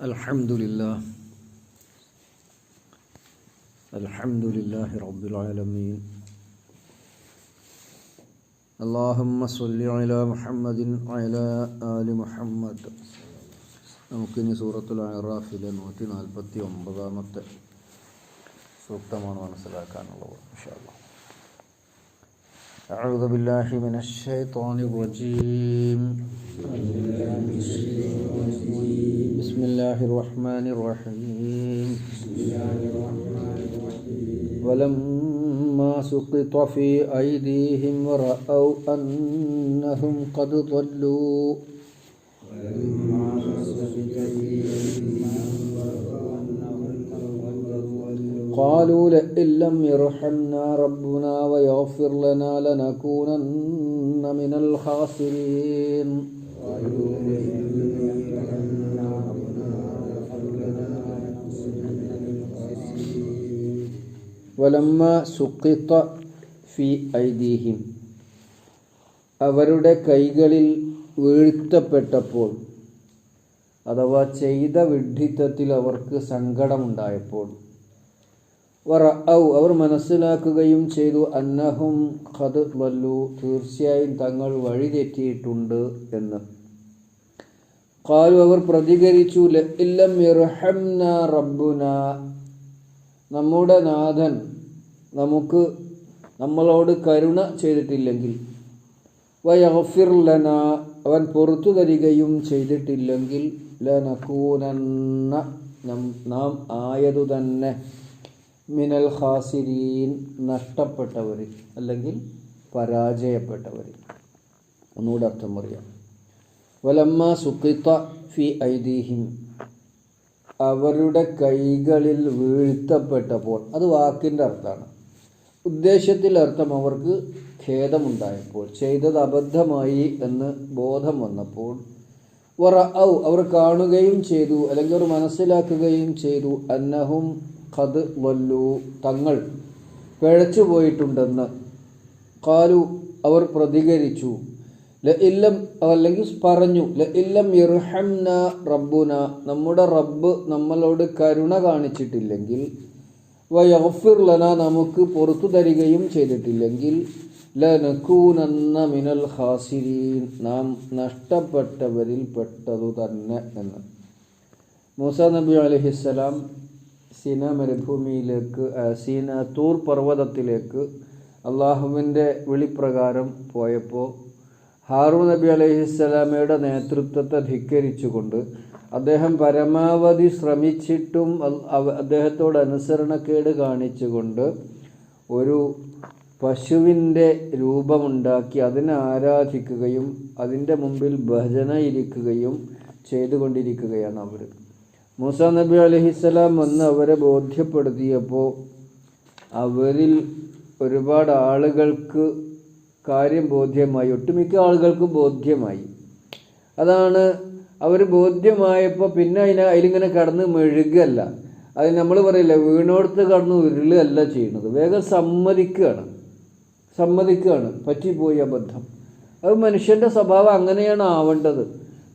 الحمد لله الحمد لله رب العالمين اللهم صل على محمد وعلى آل محمد നമുക്കിനി സൂറത്തുൽ അറാഫിലെ നൂറ്റി നാൽപ്പത്തി ഒമ്പതാമത്തെ സൂക്തമാണ് മനസ്സിലാക്കാനുള്ളത് ഇൻഷാല്ല أعوذ بالله من الشيطان الرجيم. بسم الله الرحمن الرحيم. ولما سقط في أيديهم ورأوا أنهم قد ضلوا. قالوا لئن لم يرحمنا ربنا ويغفر لنا لنكونن من الخاسرين ولما سقط في أيديهم അവരുടെ കൈകളിൽ വീഴ്ത്തപ്പെട്ടപ്പോൾ അഥവാ ചെയ്ത വിഡ്ഢിത്തത്തിൽ അവർക്ക് സങ്കടമുണ്ടായപ്പോൾ വറ ഔ അവർ മനസ്സിലാക്കുകയും ചെയ്തു അന്നഹും ഖദ് വല്ലു തീർച്ചയായും തങ്ങൾ വഴിതെറ്റിയിട്ടുണ്ട് എന്ന്. കാലു അവർ പ്രതികരിച്ചു ഇല്ലം റബ്ബുന. നമ്മുടെ നാഥൻ നമുക്ക് നമ്മളോട് കരുണ ചെയ്തിട്ടില്ലെങ്കിൽ വയഫിർ ലന അവൻ പുറത്തു തരികയും ചെയ്തിട്ടില്ലെങ്കിൽ നാം ആയതു തന്നെ. മിനൽ ഹാസിരീൻ നഷ്ടപ്പെട്ടവർ അല്ലെങ്കിൽ പരാജയപ്പെട്ടവർ ഒന്നുകൂടെ അർത്ഥം പറയാം. വലമ്മ സുഖിത്ത ഫി ഐദീഹിം. അവരുടെ കൈകളിൽ വീഴ്ത്തപ്പെട്ടപ്പോൾ അത് വാക്കിന്റെ അർത്ഥമാണ്. ഉദ്ദേശത്തിൽ അർത്ഥം അവർക്ക് ഖേദമുണ്ടായപ്പോൾ ചെയ്തത് അബദ്ധമായി എന്ന് ബോധം വന്നപ്പോൾ വറ ഔ അവർ കാണുകയും ചെയ്തു അല്ലെങ്കിൽ അവർ മനസ്സിലാക്കുകയും ചെയ്തു അന്നഹും ഖദ് വല്ലു. തങ്ങൾ പിഴച്ചു പോയിട്ടുണ്ടെന്ന് കാലു അവർ പ്രതികരിച്ചു. ല ഇല്ലം അല്ലെങ്കിൽ പറഞ്ഞു ല ഇല്ലം ഇർഹംന റബ്ബുന. നമ്മുടെ റബ്ബ് നമ്മളോട് കരുണ കാണിച്ചിട്ടില്ലെങ്കിൽ വയഫിർ ലന നമുക്ക് പുറത്തു തരികയും ചെയ്തിട്ടില്ലെങ്കിൽ ലനക്കൂനന്ന മിനൽ ഖാസിരീൻ. നാം നഷ്ടപ്പെട്ടവരിൽ പെട്ടതു തന്നെ എന്ന്. മൂസ നബി അലഹിസ്സലാം സീന മരുഭൂമിയിലേക്ക് സീന തൂർ പർവതത്തിലേക്ക് അള്ളാഹുവിന്റെ വിളിപ്രകാരം പോയപ്പോൾ ഹാറൂ നബി അലഹിസ്സലാമയുടെ നേതൃത്വത്തെ ധിക്കരിച്ചുകൊണ്ട് അദ്ദേഹം പരമാവധി ശ്രമിച്ചിട്ടും അദ്ദേഹത്തോട് അനുസരണക്കേട് കാണിച്ചുകൊണ്ട് ഒരു പശുവിന്റെ രൂപമുണ്ടാക്കി അതിനെ ആരാധിക്കുകയും അതിന്റെ മുമ്പിൽ ഭജന ഇരിക്കുകയും ചെയ്തുകൊണ്ടിരിക്കുകയാണ് അവർ. മൂസ നബി അലഹിസ്സലാം വന്ന് അവരെ ബോധ്യപ്പെടുത്തിയപ്പോൾ അവരിൽ ഒരുപാട് ആളുകൾക്ക് കാര്യം ബോധ്യമായി ഒട്ടുമിക്ക ആളുകൾക്ക് ബോധ്യമായി. അതാണ് അവർ ബോധ്യമായപ്പോൾ പിന്നെ അതിനെ അതിലിങ്ങനെ കടന്ന് മെഴുകല്ല. അത് നമ്മൾ പറയില്ല വീണോടത്ത് കടന്ന് ഉരുളല്ല ചെയ്യുന്നത് വേഗം സമ്മതിക്കുകയാണ് സമ്മതിക്കുകയാണ് പറ്റിപ്പോയി അബദ്ധം. അത് മനുഷ്യന്റെ സ്വഭാവം അങ്ങനെയാണ് ആവേണ്ടത്.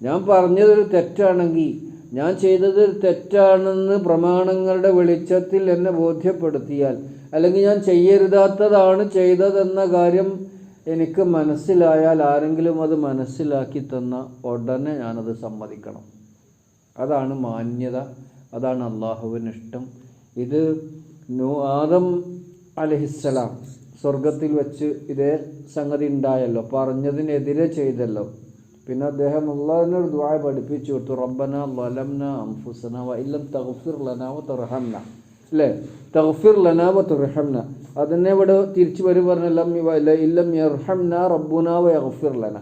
ഞാൻ പറഞ്ഞതൊരു തെറ്റാണെങ്കിൽ ഞാൻ ചെയ്തത് തെറ്റാണെന്ന് പ്രമാണങ്ങളുടെ വെളിച്ചത്തിൽ എന്നെ ബോധ്യപ്പെടുത്തിയാൽ അല്ലെങ്കിൽ ഞാൻ ചെയ്യരുതാത്തതാണ് ചെയ്തതെന്ന കാര്യം എനിക്ക് മനസ്സിലായാൽ ആരെങ്കിലും അത് മനസ്സിലാക്കി തന്ന ഉടനെ ഞാനത് സമ്മതിക്കണം. അതാണ് മാന്യത അതാണ് അള്ളാഹുവിന് ഇഷ്ടം. ഇത് നൂ ആദം അലഹിസ്സലാം സ്വർഗത്തിൽ വെച്ച് ഇതേ സംഗതി ഉണ്ടായല്ലോ പറഞ്ഞതിനെതിരെ ചെയ്തല്ലോ. പിന്നെ അദ്ദേഹം അള്ളാഹിനോട് ദ്വായ പഠിപ്പിച്ചു കൊടുത്തു. റബ്ബന ലലംന അംഫുസന വ ഇല്ലം തഗ്ഫിർ ലനാവ വ തുർഹംന. അല്ലേ? തഗ്ഫിർ ലനാവ വ തുർഹംന. അതിനെ ഇവിടെ തിരിച്ചു വരും പറഞ്ഞ ഇല്ലം യർഹംന റബ്ബുന വ യഗ്ഫിർ ലന.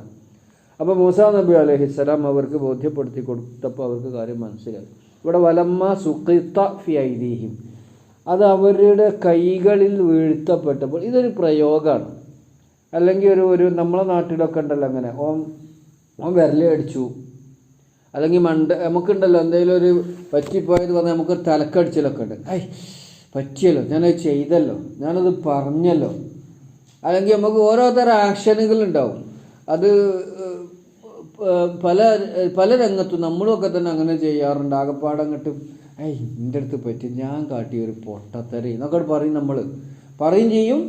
അപ്പോൾ മൂസ നബി അലൈഹിസ്സലാം അവർക്ക് ബോധ്യപ്പെടുത്തി കൊടുത്തപ്പോൾ അവർക്ക് കാര്യം മനസ്സിലായി. ഇവിടെ വലമ്മ സുഖിത്ത ഫി ഐദീഹിം. അത് അവരുടെ കൈകളിൽ വീഴ്ത്തപ്പെട്ടപ്പോൾ ഇതൊരു പ്രയോഗമാണ്. അല്ലെങ്കിൽ ഒരു ഒരു നമ്മളെ നാട്ടിലൊക്കെ ഉണ്ടല്ലോ അങ്ങനെ. ഓം ഓൻ വിരലടിച്ചു അല്ലെങ്കിൽ മണ്ട നമുക്കുണ്ടല്ലോ എന്തെങ്കിലും ഒരു പറ്റിപ്പോയത് പറഞ്ഞാൽ നമുക്കൊരു തലക്കടിച്ചിലൊക്കെ ഉണ്ട് ഐ പറ്റിയല്ലോ ഞാനത് ചെയ്തല്ലോ ഞാനത് പറഞ്ഞല്ലോ. അല്ലെങ്കിൽ നമുക്ക് ഓരോ തരം ആക്ഷനുകൾ ഉണ്ടാവും അത് പല പല രംഗത്തും നമ്മളൊക്കെ തന്നെ അങ്ങനെ ചെയ്യാറുണ്ട്. ആകപ്പാടം കിട്ടും ഐ എന്റെ അടുത്ത് പറ്റി ഞാൻ കാട്ടിയ ഒരു പൊട്ടത്തരി എന്നൊക്കെ പറയും നമ്മൾ പറയും ചെയ്യും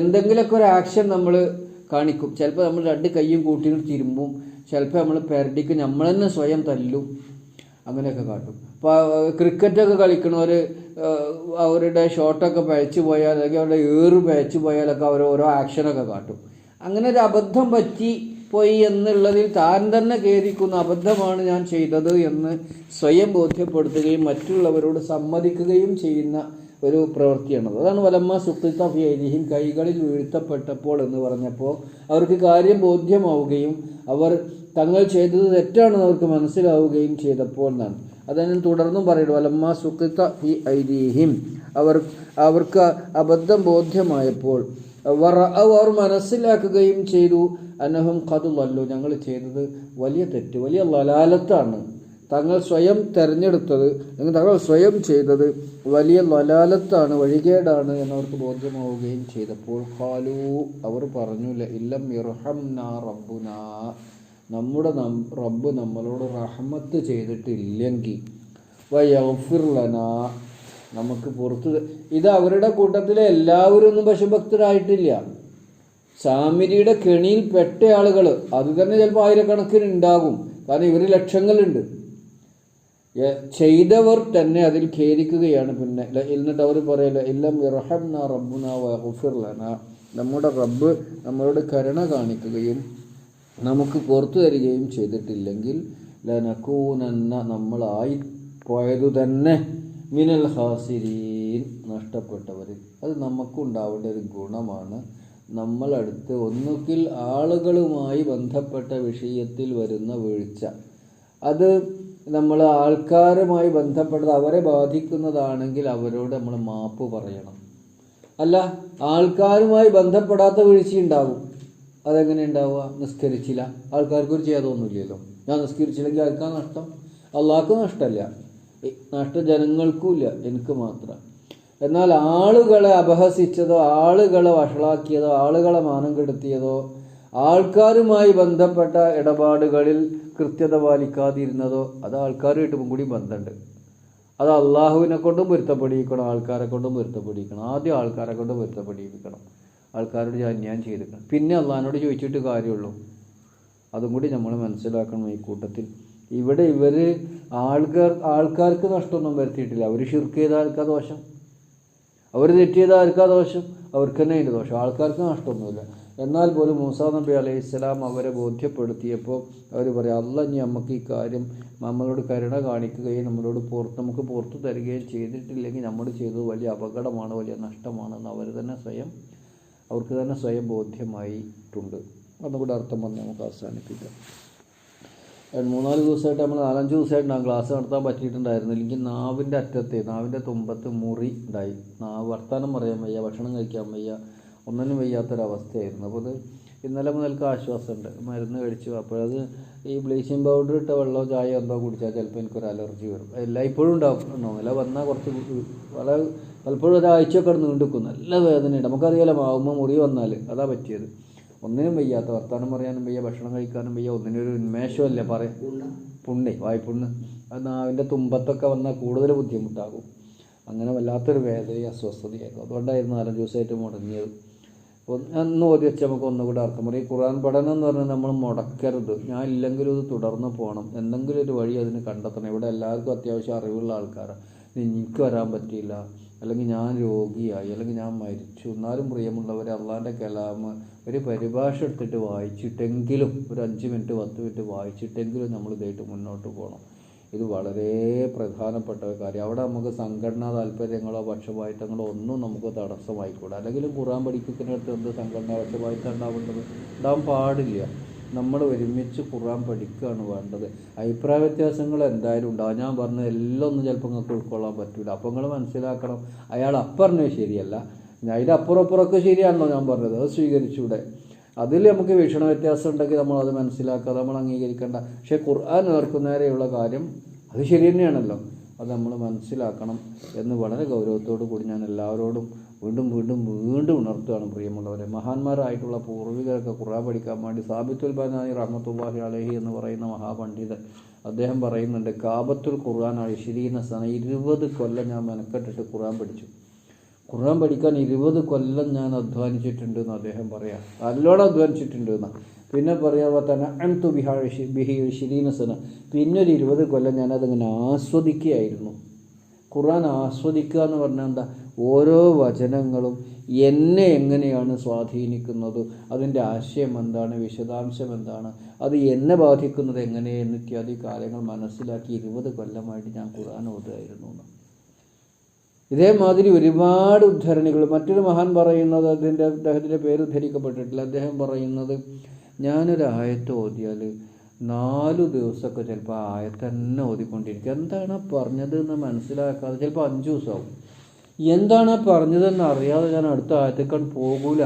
എന്തെങ്കിലുമൊക്കെ ഒരു ആക്ഷൻ നമ്മൾ കാണിക്കും. ചിലപ്പോൾ നമ്മൾ രണ്ട് കൈയും കൂട്ടിയിട്ട് തിരുമ്പും ചിലപ്പോൾ നമ്മൾ പെരടിക്ക് നമ്മൾ തന്നെ സ്വയം തല്ലും. അങ്ങനെയൊക്കെ കാട്ടും. ഇപ്പോൾ ക്രിക്കറ്റൊക്കെ കളിക്കണവർ അവരുടെ ഷോട്ടൊക്കെ പഴച്ചു പോയാൽ അല്ലെങ്കിൽ അവരുടെ ഏറ് പഴച്ചു പോയാലൊക്കെ അവർ ഓരോ ആക്ഷനൊക്കെ കാട്ടും. അങ്ങനെ ഒരു അബദ്ധം പറ്റി പോയി എന്നുള്ളതിൽ താൻ തന്നെ ഖേദിക്കുന്ന അബദ്ധമാണ് ഞാൻ ചെയ്തത് എന്ന് സ്വയം ബോധ്യപ്പെടുത്തുകയും മറ്റുള്ളവരോട് സമ്മതിക്കുകയും ചെയ്യുന്ന ഒരു പ്രവൃത്തിയാണ്. അതാണ് വലമ്മ സുഖിത്ത ഫിയരിഹിം കൈകളിൽ വീഴ്ത്തപ്പെട്ടപ്പോൾ എന്ന് പറഞ്ഞപ്പോൾ അവർക്ക് കാര്യം ബോധ്യമാവുകയും അവർ തങ്ങൾ ചെയ്തത് തെറ്റാണെന്ന് അവർക്ക് മനസ്സിലാവുകയും ചെയ്തപ്പോൾ എന്നാണ്. അതിന് തുടർന്നും പറയുന്നു വലമ്മ സുഖിത്ത ഫി ഐദീഹിം അവർ അവർക്ക് അബദ്ധം ബോധ്യമായപ്പോൾ അവർ മനസ്സിലാക്കുകയും ചെയ്തു അനഹം കതുവല്ലോ ഞങ്ങൾ ചെയ്തത് വലിയ തെറ്റ് വലിയ ലലാലത്താണ് തങ്ങൾ സ്വയം തിരഞ്ഞെടുത്തത് അല്ലെങ്കിൽ തങ്ങൾ സ്വയം ചെയ്തത് വലിയ ലലാലത്താണ് വഴികേടാണ് എന്നവർക്ക് ബോധ്യമാവുകയും ചെയ്തപ്പോൾ ഖാലു അവർ പറഞ്ഞു "ല ഇല്ലം ഇർഹംന റബ്ബുന. നമ്മുടെ റബ്ബ് നമ്മളോട് റഹ്മത്ത് ചെയ്തിട്ടില്ലെങ്കിൽ വയഫിർലനാ നമുക്ക് പുറത്ത് ഇത് അവരുടെ കൂട്ടത്തിലെ എല്ലാവരും ഒന്നും പശുഭക്തരായിട്ടില്ല സാമിരിയുടെ കെണിയിൽ പെട്ട ആളുകൾ അത് തന്നെ ചിലപ്പോൾ ആയിരക്കണക്കിന് ഉണ്ടാകും. കാരണം ഇവർ ലക്ഷങ്ങളുണ്ട്. ചെയ്തവർ തന്നെ അതിൽ ഖേദിക്കുകയാണ് പിന്നെ. എന്നിട്ട് അവർ പറയല ഇല്ലം ഇറഹംന റബ്ബുന വഫിർ ലന. നമ്മുടെ റബ്ബ് നമ്മളോട് കരുണ കാണിക്കുകയും നമുക്ക് പുറത്തു തരികയും ചെയ്തിട്ടില്ലെങ്കിൽ ലനക്കൂനന്ന നമ്മളായി പോയതു തന്നെ മിനൽ ഹാസിരീൻ നഷ്ടപ്പെട്ടവരിൽ അത് നമുക്കുണ്ടാവേണ്ട ഒരു ഗുണമാണ്. നമ്മളടുത്ത് ഒന്നുകിൽ ആളുകളുമായി ബന്ധപ്പെട്ട വിഷയത്തിൽ വരുന്ന വീഴ്ച. അത് നമ്മൾ ആൾക്കാരുമായി ബന്ധപ്പെട്ടത് അവരെ ബാധിക്കുന്നതാണെങ്കിൽ അവരോട് നമ്മൾ മാപ്പ് പറയണം. അല്ല ആൾക്കാരുമായി ബന്ധപ്പെടാത്ത വീഴ്ചയുണ്ടാകും അതെങ്ങനെ ഉണ്ടാവുക? നിസ്കരിച്ചില്ല. ആൾക്കാർക്കൊരു ചെയ്തൊന്നുമില്ലല്ലോ ഞാൻ നിസ്കരിച്ചില്ലെങ്കിൽ ആൾക്കാർ നഷ്ടം? അള്ളാഹ്ക്ക് നഷ്ടമല്ല നഷ്ടം ജനങ്ങൾക്കും ഇല്ല എനിക്ക് മാത്രം. എന്നാൽ ആളുകളെ അപഹസിച്ചതോ ആളുകളെ വഷളാക്കിയതോ ആളുകളെ മാനം കെടുത്തിയതോ ആൾക്കാരുമായി ബന്ധപ്പെട്ട ഇടപാടുകളിൽ കൃത്യത പാലിക്കാതിരുന്നതോ അത് ആൾക്കാരുമായിട്ട് കൂടി ബന്ധമുണ്ട് അത് അള്ളാഹുവിനെ കൊണ്ടും പൊരുത്തപ്പെടിയിക്കണം ആൾക്കാരെ കൊണ്ടും പൊരുത്തപ്പെടിയിക്കണം ആദ്യം ആൾക്കാരെ കൊണ്ട് പൊരുത്തപ്പെടിയിക്കണം ആൾക്കാരോട് ഞാൻ ചെയ്തിരിക്കണം. പിന്നെ അള്ളാഹിനോട് ചോദിച്ചിട്ട് കാര്യമുള്ളൂ. അതും കൂടി നമ്മൾ മനസ്സിലാക്കണം ഈ കൂട്ടത്തിൽ. ഇവിടെ ഇവർ ആൾക്കാർ ആൾക്കാർക്ക് നഷ്ടമൊന്നും വരുത്തിയിട്ടില്ല. അവർ ഷിർക്ക് ചെയ്ത ആൾക്കാ ദോഷം? അവർ തെറ്റ് ചെയ്ത ദോഷം? അവർക്ക് തന്നെ അതിന്റെ ദോഷം. ആൾക്കാർക്ക് നഷ്ടമൊന്നുമില്ല. എന്നാൽ പോലും മൂസാ നബി അലൈഹി ഇസ്ലാം അവരെ ബോധ്യപ്പെടുത്തിയപ്പോൾ അവർ പറയാം അല്ല ഇനി നമുക്ക് ഈ കാര്യം നമ്മളോട് കരുണ കാണിക്കുകയും നമ്മളോട് പുറത്ത് നമുക്ക് പുറത്തു തരികയും ചെയ്തിട്ടില്ലെങ്കിൽ നമ്മൾ ചെയ്തത് വലിയ അപകടമാണ് വലിയ നഷ്ടമാണെന്ന് അവർ തന്നെ സ്വയം അവർക്ക് തന്നെ സ്വയം ബോധ്യമായിട്ടുണ്ട്. അതുകൂടെ അർത്ഥം പറഞ്ഞ് നമുക്ക് അവസാനിപ്പിക്കാം. മൂന്നാൽ ദിവസമായിട്ട് നമ്മൾ നാലഞ്ച് ദിവസമായിട്ട് ഞാൻ ക്ലാസ് നടത്താൻ പറ്റിയിട്ടുണ്ടായിരുന്നു എനിക്ക് നാവിന്റെ അറ്റത്തെ നാവിന്റെ തുമ്പത്ത് മുറി ഉണ്ടായി. നാവ് വർത്താനം പറയാൻ വയ്യ ഭക്ഷണം കഴിക്കാൻ വയ്യ. ഒന്നിനും വയ്യാത്തൊരവസ്ഥയായിരുന്നു. അപ്പോൾ അത് ഇന്നലെ മുതൽക്ക് ആശ്വാസമുണ്ട്. മരുന്ന് കഴിച്ചു. അപ്പോൾ അത് ഈ ബ്ലീച്ചിങ് പൗഡർ ഇട്ട വെള്ളമോ ചായ എന്തോ കുടിച്ചാൽ ചിലപ്പോൾ എനിക്കൊരു അലർജി വരും. എല്ലാ ഇപ്പോഴും ഉണ്ടാവും. അല്ല വന്നാൽ കുറച്ച് വളരെ പലപ്പോഴും ഒരാഴ്ചയൊക്കെ അവിടെ നിൽക്കും. നല്ല വേദനയുണ്ട്. നമുക്കറിയാലോ മാവുമ്പോൾ മുറി വന്നാൽ അതാ പറ്റിയത്. ഒന്നിനും വയ്യാത്ത വർത്താനം പറയാനും വയ്യ ഭക്ഷണം കഴിക്കാനും വയ്യ ഒന്നിനൊരു ഉന്മേഷമല്ല പറയാം? പുണ്ണി വായ്പുണ്ണ്. അത് നാവിന്റെ തുമ്പത്തൊക്കെ വന്നാൽ കൂടുതൽ ബുദ്ധിമുട്ടാകും. അങ്ങനെ വല്ലാത്തൊരു വേദനയും അസ്വസ്ഥതയായിരുന്നു അതുകൊണ്ടായിരുന്നു നാലഞ്ച് ദിവസമായിട്ട് മുടങ്ങിയത്. അന്ന് ഓതി വെച്ച് നമുക്ക് ഒന്നുകൂടെ അർത്ഥം പറയും. ഈ ഖുർആൻ പഠനം എന്ന് പറഞ്ഞാൽ നമ്മൾ മുടക്കരുത്. ഞാൻ ഇല്ലെങ്കിലും ഇത് തുടർന്ന് പോകണം. എന്തെങ്കിലും ഒരു വഴി അതിന് കണ്ടെത്തണം. ഇവിടെ എല്ലാവർക്കും അത്യാവശ്യം അറിവുള്ള ആൾക്കാരാണ്. എനിക്ക് വരാൻ പറ്റിയില്ല. അല്ലെങ്കിൽ ഞാൻ രോഗിയായി. അല്ലെങ്കിൽ ഞാൻ മരിച്ചു. എന്നാലും പ്രിയമുള്ളവർ അള്ളാന്റെ കലാമ് ഒരു പരിഭാഷ എടുത്തിട്ട് വായിച്ചിട്ടെങ്കിലും ഒരു അഞ്ച് മിനിറ്റ് പത്ത് മിനിറ്റ് വായിച്ചിട്ടെങ്കിലും നമ്മൾ ഇതായിട്ട് മുന്നോട്ട് പോകണം. ഇത് വളരെ പ്രധാനപ്പെട്ട ഒരു കാര്യം. അവിടെ നമുക്ക് സംഘടനാ താല്പര്യങ്ങളോ പക്ഷപാതിത്വങ്ങളോ ഒന്നും നമുക്ക് തടസ്സമായിക്കൂടാ. അല്ലെങ്കിലും ഖുറാൻ പഠിപ്പിക്കുന്നിടത്ത് എന്ത് സംഘടനാ പക്ഷപാതിത്വം ഉണ്ടാവേണ്ടത്? ഉണ്ടാവാൻ പാടില്ല. നമ്മൾ ഒരുമിച്ച് ഖുറാൻ പഠിക്കുകയാണ് വേണ്ടത്. അഭിപ്രായ വ്യത്യാസങ്ങൾ എന്തായാലും ഉണ്ടാവും. ഞാൻ പറഞ്ഞത് എല്ലാം ഒന്നും ചിലപ്പോൾ നിങ്ങൾക്ക് ഉൾക്കൊള്ളാൻ പറ്റില്ല അപ്പോൾ നിങ്ങൾ മനസ്സിലാക്കണം. അയാൾ അപ്പറഞ്ഞത് ശരിയല്ല. അതിന്റെ അപ്പുറം അപ്പുറമൊക്കെ ശരിയാണല്ലോ ഞാൻ പറഞ്ഞത്. അത് സ്വീകരിച്ചൂടെ. അതിൽ നമുക്ക് വീക്ഷണ വ്യത്യാസം ഉണ്ടെങ്കിൽ നമ്മൾ അത് മനസ്സിലാക്കാതെ നമ്മൾ അംഗീകരിക്കേണ്ട. പക്ഷേ ഖുർആൻ നേർക്കുന്നേരെയുള്ള കാര്യം അത് ശരി തന്നെയാണല്ലോ. അത് നമ്മൾ മനസ്സിലാക്കണം എന്ന് വളരെ ഗൗരവത്തോടു കൂടി ഞാൻ എല്ലാവരോടും വീണ്ടും വീണ്ടും വീണ്ടും ഉണർത്തുകയാണ് പ്രിയമുള്ളവരെ. മഹാന്മാരായിട്ടുള്ള പൂർവികരൊക്കെ ഖുറാൻ പഠിക്കാൻ വേണ്ടി സാബിത്തുൽ ബാനായി റഹ്മത്തുല്ലാഹി അലഹി എന്ന് പറയുന്ന മഹാപണ്ഡിതൻ അദ്ദേഹം പറയുന്നുണ്ട് കാബത്തുൽ ഖുർആൻ അഴിശിരീന സന ഇരുപത് കൊല്ലം ഞാൻ മെനക്കെട്ടിട്ട് ഖുർആൻ പഠിച്ചു. ഖുർആൻ പഠിക്കാൻ ഇരുപത് കൊല്ലം ഞാൻ അധ്വാനിച്ചിട്ടുണ്ട് എന്ന് അദ്ദേഹം പറയാം. നല്ലോണം അധ്വാനിച്ചിട്ടുണ്ട് എന്ന് പിന്നെ പറയാൻ തന്നെ അൺതു ബിഹാ ബിഹി ഷിരീന പിന്നെ ഒരു ഇരുപത് കൊല്ലം ഞാനതിങ്ങനെ ആസ്വദിക്കുകയായിരുന്നു. ഖുർആൻ ആസ്വദിക്കുക എന്ന് പറഞ്ഞാൽ എന്താ? ഓരോ വചനങ്ങളും എന്നെ എങ്ങനെയാണ് സ്വാധീനിക്കുന്നത്? അതിന്റെ ആശയം എന്താണ്? വിശദാംശം എന്താണ്? അത് എന്നെ ബാധിക്കുന്നത് എങ്ങനെയെന്ന് ഇത്യാദി കാര്യങ്ങൾ മനസ്സിലാക്കി ഇരുപത് കൊല്ലമായിട്ട് ഞാൻ ഖുർആൻ ഓതുകയായിരുന്നു ഇതേമാതിരി ഒരുപാട് ഉദ്ധരണികൾ മറ്റൊരു മഹാൻ പറയുന്നത് അതിന്റെ അദ്ദേഹത്തിന്റെ പേര് ഉദ്ധരിക്കപ്പെട്ടിട്ടില്ല. അദ്ദേഹം പറയുന്നത് ഞാനൊരു ആയത്ത് ഓതിയാൽ നാലു ദിവസമൊക്കെ ചിലപ്പോൾ ആയത്ത് തന്നെ ഓതിക്കൊണ്ടിരിക്കുക എന്താണ് പറഞ്ഞത് എന്ന് മനസ്സിലാക്കാതെ ചിലപ്പോൾ അഞ്ച് ദിവസമാവും. എന്താണ് പറഞ്ഞതെന്ന് അറിയാതെ ഞാൻ അടുത്ത ആയത്തേക്കാൾ പോകൂല.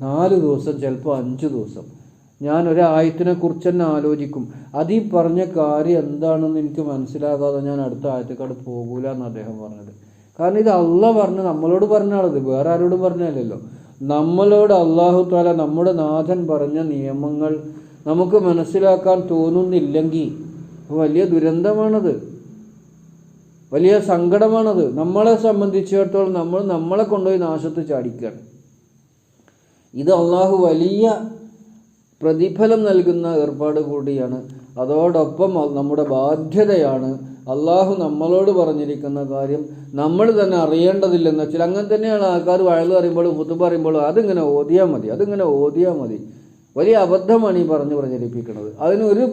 നാല് ദിവസം ചിലപ്പോൾ അഞ്ച് ദിവസം. ഞാൻ ഒരായത്തിനെ കുറിച്ച് തന്നെ ആലോചിക്കും. അത് പറഞ്ഞ കാര്യം എന്താണെന്ന് എനിക്ക് മനസ്സിലാകാതെ ഞാൻ അടുത്ത ആയത്തേക്കാട് പോകൂല എന്ന് അദ്ദേഹം പറഞ്ഞത്. കാരണം ഇത് അല്ല പറഞ്ഞ് നമ്മളോട് പറഞ്ഞാണത് വേറെ ആരോടും പറഞ്ഞല്ലോ നമ്മളോട് അള്ളാഹു താല നമ്മുടെ നാഥൻ പറഞ്ഞ നിയമങ്ങൾ നമുക്ക് മനസ്സിലാക്കാൻ തോന്നുന്നില്ലെങ്കിൽ വലിയ ദുരന്തമാണത്. വലിയ സങ്കടമാണത്. നമ്മളെ സംബന്ധിച്ചിടത്തോളം നമ്മൾ നമ്മളെ കൊണ്ടുപോയി നാശത്ത് ചാടിക്കുകയാണ് ഇത് അള്ളാഹു വലിയ പ്രതിഫലം നൽകുന്ന ഏർപ്പാട് കൂടിയാണ്. അതോടൊപ്പം നമ്മുടെ ബാധ്യതയാണ് അള്ളാഹു നമ്മളോട് പറഞ്ഞിരിക്കുന്ന കാര്യം നമ്മൾ തന്നെ അറിയേണ്ടതില്ലെന്ന് വെച്ചാൽ അങ്ങനെ തന്നെയാണ് ആൾക്കാർ വഴൽ പറയുമ്പോഴും കുത്തു പറയുമ്പോഴും അതിങ്ങനെ ഓതിയാൽ മതി അതിങ്ങനെ ഓതിയാൽ മതി. വലിയ അബദ്ധമാണ് ഈ പറഞ്ഞു പ്രചരിപ്പിക്കുന്നത്. അതിനൊരു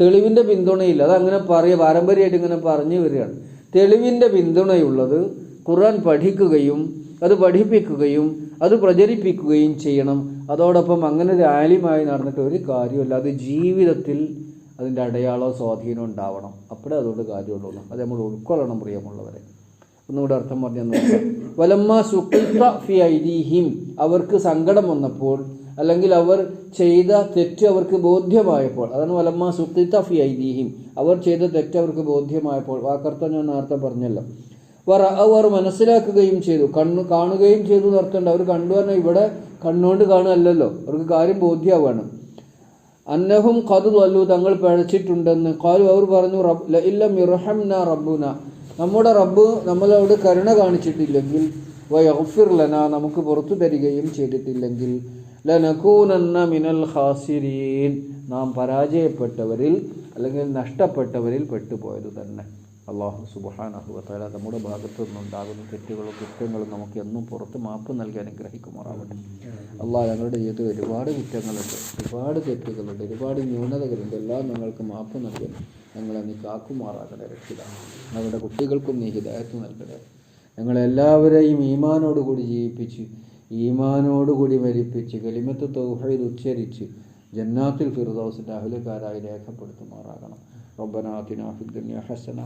തെളിവിന്റെ പിന്തുണയില്ല. അതങ്ങനെ പറയുക പാരമ്പര്യമായിട്ട് ഇങ്ങനെ പറഞ്ഞു വരികയാണ്. തെളിവിന്റെ പിന്തുണയുള്ളത് ഖുർആൻ പഠിക്കുകയും അത് പഠിപ്പിക്കുകയും അത് പ്രചരിപ്പിക്കുകയും ചെയ്യണം. അതോടൊപ്പം അങ്ങനെ ആലിമായി നടന്നിട്ട് ഒരു കാര്യമില്ല അത് ജീവിതത്തിൽ അതിന്റെ അടയാളവും സ്വാധീനം ഉണ്ടാവണം. അപ്പോഴേ അതുകൊണ്ട് കാര്യമുള്ളൂ. അത് നമ്മൾ ഉൾക്കൊള്ളണം പ്രിയമുള്ളവരെ. ഒന്നുകൂടെ അർത്ഥം പറഞ്ഞു വലമ്മ സുഖിത്ത ഫി അവർക്ക് സങ്കടം വന്നപ്പോൾ അല്ലെങ്കിൽ അവർ ചെയ്ത തെറ്റ് അവർക്ക് ബോധ്യമായപ്പോൾ അതാണ് വലമ്മ സുഖിത്ത ഫി ഐദീഹിം. അവർ ചെയ്ത തെറ്റ് അവർക്ക് ബോധ്യമായപ്പോൾ വാക്കർത്ഥം ഞാൻ നേരത്തെ പറഞ്ഞല്ലോ. വർ അവർ മനസ്സിലാക്കുകയും ചെയ്തു. കണ്ണു കാണുകയും ചെയ്തു എന്നർത്ഥമുണ്ട് അവർ കണ്ടു പറഞ്ഞാൽ ഇവിടെ കണ്ണുകൊണ്ട് കാണുകയല്ലല്ലോ. അവർക്ക് കാര്യം ബോധ്യമാവാണ് അന്നഹും കതു അല്ലു തങ്ങൾ പഴച്ചിട്ടുണ്ടെന്ന്. കാലു അവർ പറഞ്ഞു റബ് ഇല്ലം ഇറഹംന റബ്ബുന. നമ്മുടെ റബ്ബ് നമ്മളോട് കരുണ കാണിച്ചിട്ടില്ലെങ്കിൽ വയഫിർ ലന നമുക്ക് പുറത്തു തരികയും ചെയ്തിട്ടില്ലെങ്കിൽ ലനകൂനന്ന മിനൽ ഹാസിരീൻ നാം പരാജയപ്പെട്ടവരിൽ അല്ലെങ്കിൽ നഷ്ടപ്പെട്ടവരിൽ പെട്ടുപോയത് തന്നെ. അള്ളാഹു സുബാനഹുവല നമ്മുടെ ഭാഗത്തു നിന്നുണ്ടാകുന്ന തെറ്റുകളും കുറ്റങ്ങളും നമുക്ക് എന്നും പുറത്ത് മാപ്പ് നൽകി അനുഗ്രഹിക്കുമാറാവട്ടെ അള്ളാഹ് ഞങ്ങളുടെ ജീവിതത്തിൽ ഒരുപാട് കുറ്റങ്ങളുണ്ട് ഒരുപാട് തെറ്റുകളുണ്ട് ഒരുപാട് ന്യൂനതകളുണ്ട് എല്ലാം ഞങ്ങൾക്ക് മാപ്പ് നൽകണം ഞങ്ങളെ നീ കാക്കുമാറാകണേ രക്ഷിത ഞങ്ങളുടെ കുട്ടികൾക്കും നീ ഹിദായത്ത് നൽകണേ ഞങ്ങളെല്ലാവരെയും ഈമാനോടുകൂടി ജീവിപ്പിച്ച് ഈമാനോടുകൂടി മരിപ്പിച്ച് കലിമത്ത് തൗഹീദ് ഉച്ചരിച്ച് ജന്നാത്തിൽ ഫിർദൗസിൻ്റെ അഹലുകാരായി രേഖപ്പെടുത്തുമാറാകണം ربنا آتنا في الدنيا حسنة